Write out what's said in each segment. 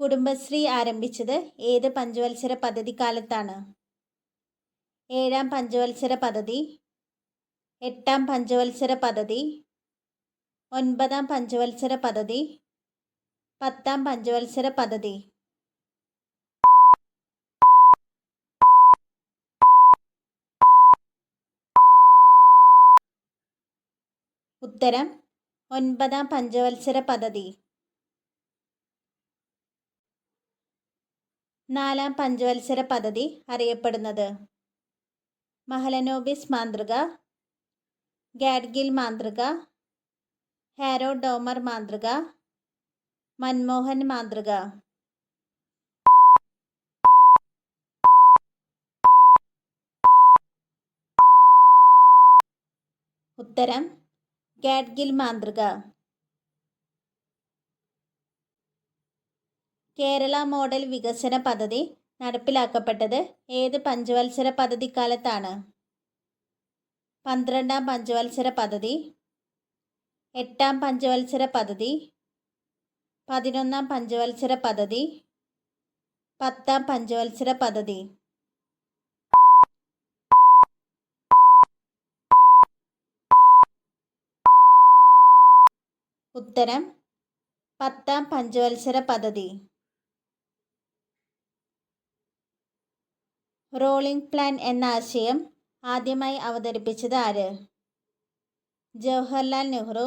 കുടുംബശ്രീ ആരംഭിച്ചത് ഏത് പഞ്ചവത്സര പദ്ധതി കാലത്താണ്? ഏഴാം പഞ്ചവത്സര പദ്ധതി എട്ടാം പഞ്ചവത്സര പദ്ധതി ഒൻപതാം പഞ്ചവത്സര പദ്ധതി പത്താം പഞ്ചവത്സര പദ്ധതി. ഉത്തരം ഒൻപതാം പഞ്ചവത്സര പദ്ധതി. നാലാം പഞ്ചവത്സര പദ്ധതി അറിയപ്പെടുന്നത്. മഹലനോബിസ് മാന്ത്രിക ഗാഡ്ഗിൽ മാന്ത്രിക ഹാരോ ഡോമർ മാതൃക മൻമോഹൻ മാന്ത്രിക. ഉത്തരം ഗാഡ്ഗിൽ മാതൃക കേരള മോഡൽ വികസന പദ്ധതി നടപ്പിലാക്കപ്പെട്ടത് ഏത് പഞ്ചവത്സര പദ്ധതിക്കാലത്താണ്? പന്ത്രണ്ടാം പഞ്ചവത്സര പദ്ധതി എട്ടാം പഞ്ചവത്സര പദ്ധതി പതിനൊന്നാം പഞ്ചവത്സര പദ്ധതി പത്താം പഞ്ചവത്സര പദ്ധതി. ഉത്തരം പത്താം പഞ്ചവത്സര പദ്ധതി. റോളിംഗ് പ്ലാൻ എന്ന ആശയം ആദ്യമായി അവതരിപ്പിച്ചത് ആര്? ജവഹർലാൽ നെഹ്റു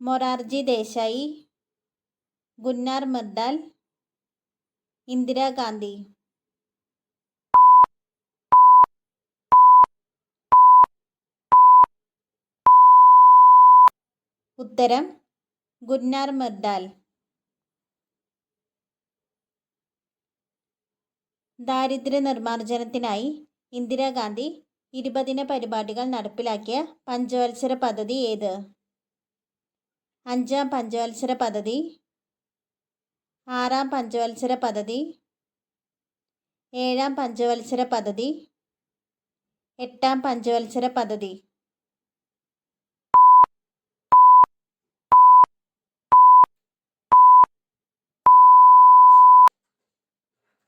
മൊറാർജി ദേശായി ഗുന്നാർ മിർദാൽ ഇന്ദിരാഗാന്ധി ഉത്തരം ഗുന്നാർ മിർദാൽ. ദാരിദ്ര്യ നിർമ്മാർജനത്തിനായി ഇന്ദിരാഗാന്ധി ഇരുപതിന പരിപാടികൾ നടപ്പിലാക്കിയ പഞ്ചവത്സര പദ്ധതി ഏത്? അഞ്ചാം പഞ്ചവത്സര പദ്ധതി ആറാം പഞ്ചവത്സര പദ്ധതി ഏഴാം പഞ്ചവത്സര പദ്ധതി എട്ടാം പഞ്ചവത്സര പദ്ധതി.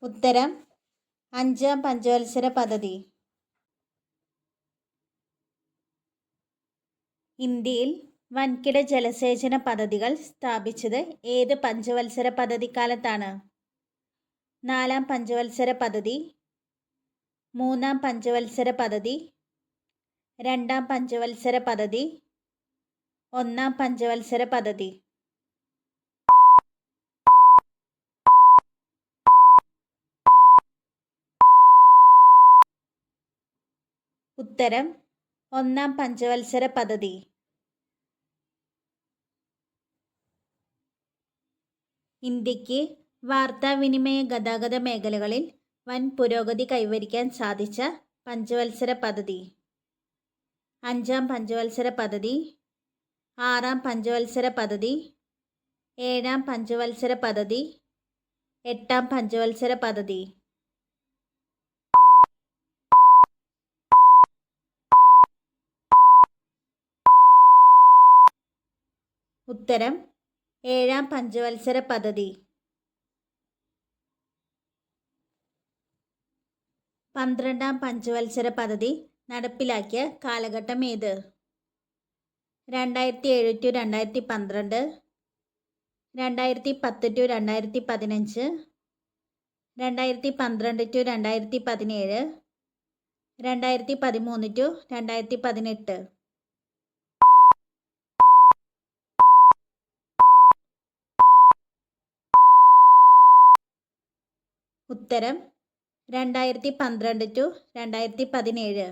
ഉത്തരം അഞ്ചാം പഞ്ചവത്സര പദ്ധതി. ഇന്ത്യയിൽ വൻകിട ജലസേചന പദ്ധതികൾ സ്ഥാപിച്ചത് ഏത് പഞ്ചവത്സര പദ്ധതിക്കാലത്താണ്? നാലാം പഞ്ചവത്സര പദ്ധതി മൂന്നാം പഞ്ചവത്സര പദ്ധതി രണ്ടാം പഞ്ചവത്സര പദ്ധതി ഒന്നാം പഞ്ചവത്സര പദ്ധതി. ഉത്തരം ഒന്നാം പഞ്ചവത്സര പദ്ധതി. ഇന്ത്യയ്ക്ക് വാർത്താവിനിമയ ഗതാഗത മേഖലകളിൽ വൻ പുരോഗതി കൈവരിക്കാൻ സാധിച്ച പഞ്ചവത്സര പദ്ധതി. അഞ്ചാം പഞ്ചവത്സര പദ്ധതി ആറാം പഞ്ചവത്സര പദ്ധതി ഏഴാം പഞ്ചവത്സര പദ്ധതി എട്ടാം പഞ്ചവത്സര പദ്ധതി. ഉത്തരം ഏഴാം പഞ്ചവത്സര പദ്ധതി. പന്ത്രണ്ടാം പഞ്ചവത്സര പദ്ധതി നടപ്പിലാക്കിയ കാലഘട്ടം ഏത്? രണ്ടായിരത്തി ഏഴ് ടു രണ്ടായിരത്തി പന്ത്രണ്ട് രണ്ടായിരത്തി പത്ത് ടു രണ്ടായിരത്തി പതിനഞ്ച് രണ്ടായിരത്തി പന്ത്രണ്ട് ടു രണ്ടായിരത്തി പതിനേഴ് രണ്ടായിരത്തി പതിമൂന്ന് ടു രണ്ടായിരത്തി പതിനെട്ട് ഉത്തരം രണ്ടായിരത്തി പന്ത്രണ്ട് ടു രണ്ടായിരത്തി പതിനേഴ്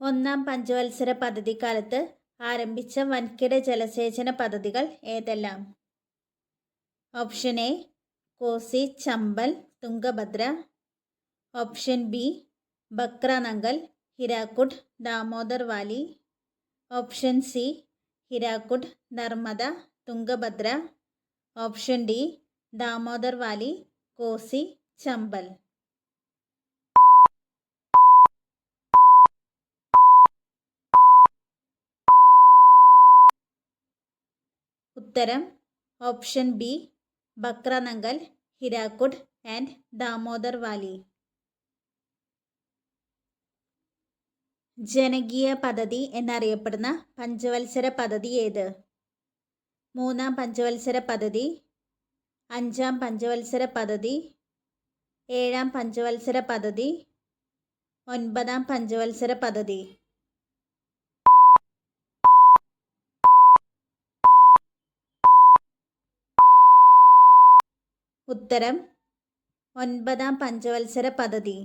ഒന്നാം പഞ്ചവത്സര പദ്ധതി പദ്ധതിക്കാലത്ത് ആരംഭിച്ച വൻകിട ജലസേചന പദ്ധതികൾ ഏതെല്ലാം? Option A Kosi Chambal Tungabhadra. Option B Bhakra Nangal Hirakud Damodar valley. Option C Hirakud Narmada Tungabhadra. Option D Damodar valley Kosi Chambal. ഉത്തരം option B Bhakra Nangal Hirakud and Damodar valley. ജനകീയ പദ്ധതി എന്നറിയപ്പെടുന്ന പഞ്ചവത്സര പദ്ധതി ഏത്? മൂന്നാം പഞ്ചവത്സര പദ്ധതി അഞ്ചാം പഞ്ചവത്സര പദ്ധതി ഏഴാം പഞ്ചവത്സര പദ്ധതി ഒൻപതാം പഞ്ചവത്സര പദ്ധതി. ഉത്തരം ഒൻപതാം പഞ്ചവത്സര പദ്ധതി.